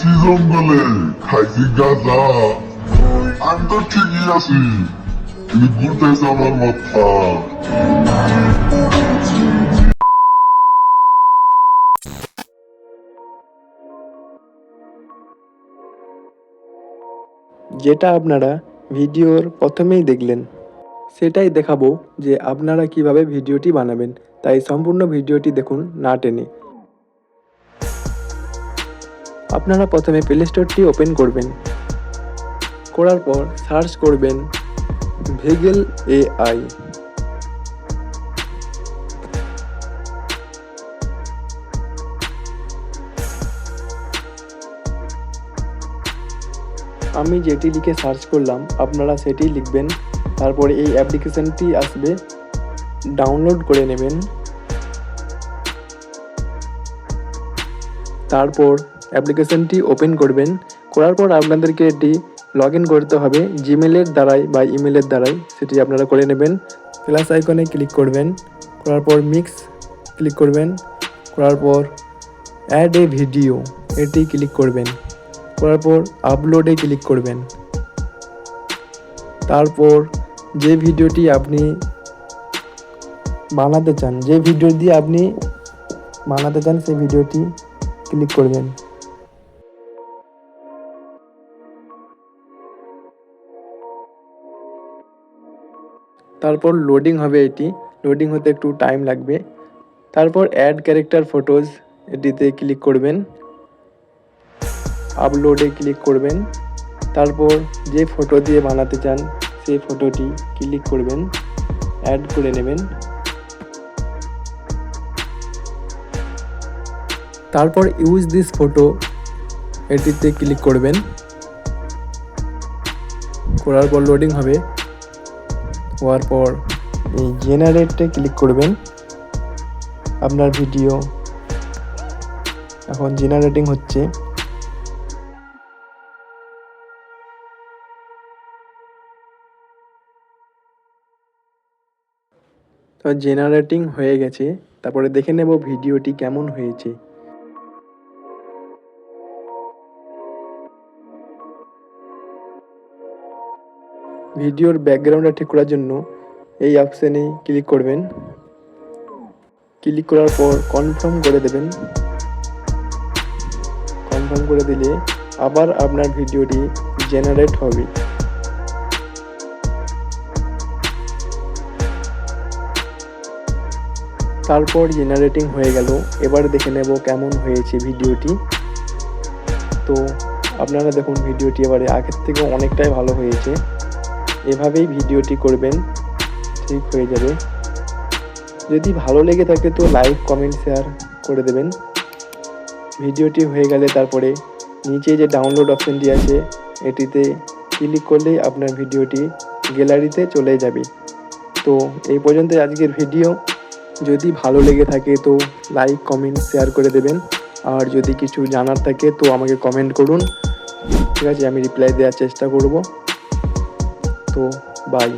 জঙ্গলে খাইছি গাঁজা আমি তো ঠিকই আছি, কিন্তু ঘুরতেছে আমার মাথা যেটা আপনারা ভিডিওর প্রথমেই দেখলেন, সেটাই দেখাবো যে আপনারা কীভাবে ভিডিওটি বানাবেন। তাই সম্পূর্ণ ভিডিওটি দেখুন না টেনে। আপনারা প্রথমে প্লে স্টোরটি ওপেন করবেন। করার পর সার্চ করবেন ভেগেল এআই আমি যেটি লিখে সার্চ করলাম, আপনারা সেটি লিখবেন। তারপরে এই অ্যাপ্লিকেশনটি আসবে। ডাউনলোড করে নেবেন। তারপর অ্যাপ্লিকেশনটি ওপেন করবেন। করার পর আপনাদেরকে এটি লগ করতে হবে। জিমেলের দ্বারাই বা ইমেলের দ্বারাই সেটি আপনারা করে নেবেন। প্লাস আইকনে ক্লিক করবেন। করার পর মিক্স ক্লিক করবেন। করার পর অ্যাড এ ভিডিও এটি ক্লিক করবেন। করার পর আপলোডে ক্লিক করবেন। তারপর যে ভিডিওটি আপনি বানাতে চান, যে ভিডিও দিয়ে আপনি বানাতে চান, সেই ভিডিওটি ক্লিক করবেন। তারপর লোডিং হবে এটি। লোডিং হতে একটু টাইম লাগবে। তারপর অ্যাড ক্যারেক্টার ফটোজ এটিতে ক্লিক করবেন। আপলোডে ক্লিক করবেন। তারপর যে ফটো দিয়ে বানাতে চান, সেই ফটোটি ক্লিক করবেন। অ্যাড করে নেবেন। তারপর ইউজ দিস ফটো এটিতে ক্লিক করবেন। করার পর লোডিং হবে। হওয়ার পর এই জেনারেটে ক্লিক করবেন। আপনার ভিডিও এখন জেনারেটিং হচ্ছে। তো জেনারেটিং হয়ে গেছে। তারপরে দেখে নেব ভিডিওটি কেমন হয়েছে। ভিডিওর ব্যাকগ্রাউন্ডটা ঠিক করার জন্য এই অপশানে ক্লিক করবেন। ক্লিক করার পর কনফার্ম করে দেবেন। কনফার্ম করে দিলে আবার আপনার ভিডিওটি জেনারেট হবে। তারপর জেনারেটিং হয়ে গেল। এবার দেখে নেব কেমন হয়েছে ভিডিওটি। তো আপনারা দেখুন, ভিডিওটি এবারে আগের থেকে অনেকটাই ভালো হয়েছে। এভাবেই ভিডিওটি করবেন, ঠিক হয়ে যাবে। যদি ভালো লেগে থাকে তো লাইক, কমেন্ট, শেয়ার করে দেবেন। ভিডিওটি হয়ে গেলে তারপরে নিচে যে ডাউনলোড অপশানটি আছে, এটিতে ক্লিক করলেই আপনার ভিডিওটি গ্যালারিতে চলে যাবে। তো এই পর্যন্ত আজকের ভিডিও। যদি ভালো লেগে থাকে তো লাইক, কমেন্ট, শেয়ার করে দেবেন। আর যদি কিছু জানার থাকে তো আমাকে কমেন্ট করুন। ঠিক আছে, আমি রিপ্লাই দেওয়ার চেষ্টা করব। তো বাই